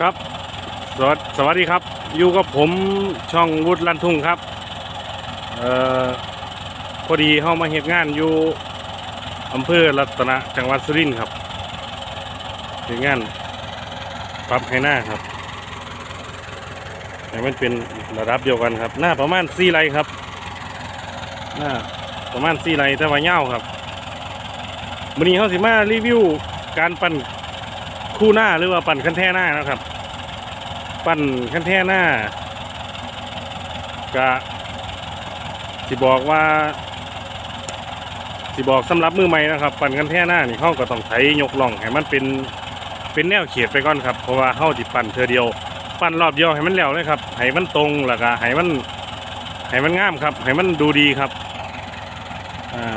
ครับสวัสสวัสดีครับ อยู่กับผมช่องวุฒิลันทุ่งครับเอ่อพอดีเข้ามาเหตุงานอยู่อำเภอรัตนะจังหวัดสุรินทร์ครับเหตุงานปรับให้หน้าครับแต่มันเป็นระดับเดียวกันครับ หน้าประมาณสี่ไรครับ หน้าประมาณสี่ไรแต่ว่าเงาครับวันนี้เขาสิมารีวิวการปั่น คู่หน้าหรือว่าปั่นคันแท่หน้านะครับ ปั่นคันแท่หน้ากะสิบอกว่าสิบอกสำหรับมือใหม่นะครับ ปั่นคันแท่หน้านี่เขาก็ต้องไถยกล่องให้มันเป็นเป็นแนวเขียดไปก่อนครับเพราะว่าเขาจิปั่นเธอเดียว ปั่นรอบเดียวให้มันแล้วเลยครับให้มันตรงแล้วก็ให้มันให้มันงามครับให้มันดูดีครับอ่า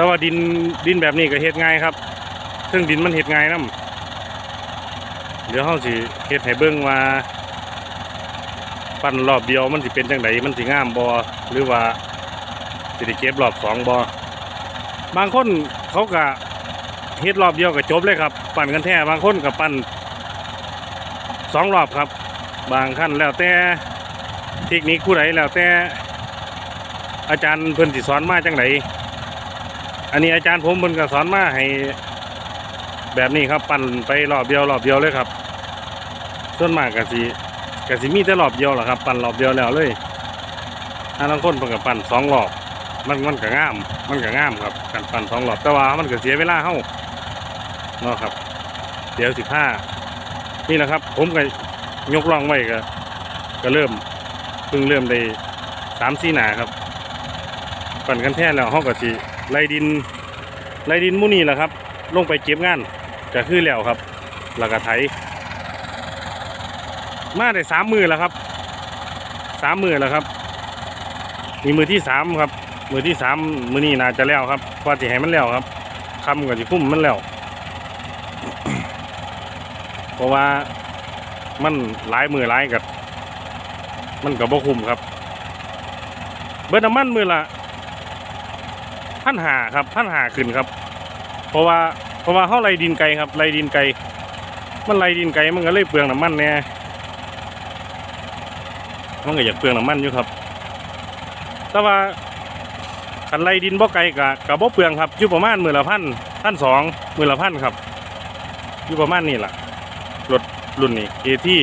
แต่ว่าดินดินแบบนี้ก็เฮ็ดง่ายครับเครื่องดินมันเฮ็ดง่ายนํเดี๋ยวเขาสิเฮ็ดให้เบิ่งว่าปั้นรอบเดียวมันสิเป็นจังไดมันสิงามบอหรือว่าสิได้เก็บรอบสองบางคนเขาก็เฮ็ดรอบเดียวก็จบเลยครับ ปั่นกันแท้บางคนก็ปั่นสองรอบครับ บางขั้นแล้วแต่เทคนิคผู้ใดแล้วแต่อาจารย์เพิ่นสิสอนมาจังได อันนี้อาจารย์ผมเพิ่นก็สอนมาให้แบบนี้ครับปั่นไปรอบเดียวรอบเดียวเลยครับ ส่วนมากก็สิก็สิมีแต่รอบเดียวแหละครับ ปั่นรอบเดียวแล้วเลยถ้าบางคนเพิ่นก็ปั่นสองรอบมันมันก็ง่าม มันก็ง่ามครับการปั่นสองรอบแต่ว่ามันก็เสียเวลาเฮาเนาะครับเดี๋ยวสิบห้านี่แหละครับ ผมก็ยกล่องไว้ก็ ก็เริ่มเพิ่งเริ่มได้สามสี่หนาครับปั่นกันแท้แล้วเฮาก็สิ ไล่ดินไล่ดินมู่นี่แหละครับ ลงไปเก็บงานก็คือแล้วครับแล้วก็ไถมาได้สามมือแล้วครับสามมือแล้วครับ มีมือที่สามครับ มือที่สามมือนี้น่าจะแล้วครับกว่าจะให้มันแล้วครับคำกับจะคุ้มมันแล้วเพราะว่ามันหลายมือหลายกับมันกับบ่คุ้มครับ เบิดน้ำมันมือละ พันหาครับพันหาขึ้นครับ เพราะว่าเพราะว่าเขาไล่ดินไกลครับไล่ดินไกลมันไล่ดินไกลมันก็เลยเปลืองน้ำมันแน่มันก็อยากเปลืองน้ำมันอยู่ครับ แต่ว่าคันไรดินบ่ไกลกะกะบ่เปลืองครับอยู่ประมาณหมือละพันพันสองหมือละพันครับอยู่ประมาณนี้แหละรถรุ่นนี้เอที่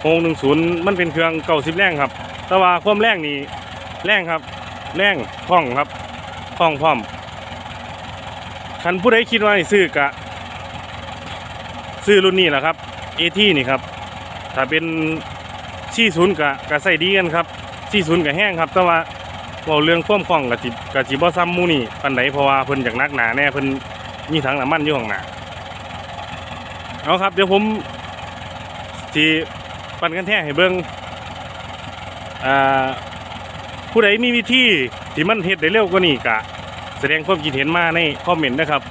โฮงหนึ่งศูนย์มันเป็นเครื่องเก่าสิบแรงครับ แต่ว่าความแรงนี่แรงครับ แรงคล่องครับ คล่องพร้อมคันผู้ใดคิดว่าซื้อกะ ซื้อรุ่นนี้แหละครับเอที่นี่ครับ ถ้าเป็นสี่ศูนย์กับกับใส่ดีกันครับสี่ศูนย์กับแห้งครับแต่ว่าเว่าเรื่องความคล่องกับจิกับจิบ่ซ้ำหมูนี่ปันไหนเพราะว่าเพิ่นจากนักหนาแน่เพิ่นมีถังน้ำมันอยู่ข้างหน้าเอาครับ เดี๋ยวผมสิปั่นกันแท้ให้เบิ่งอ่าผู้ใดมีวิธี ที่มันเฮ็ดได้เร็วกว่านี้กะ แสดงความคิดเห็นมาในคอมเมนต์นะครับ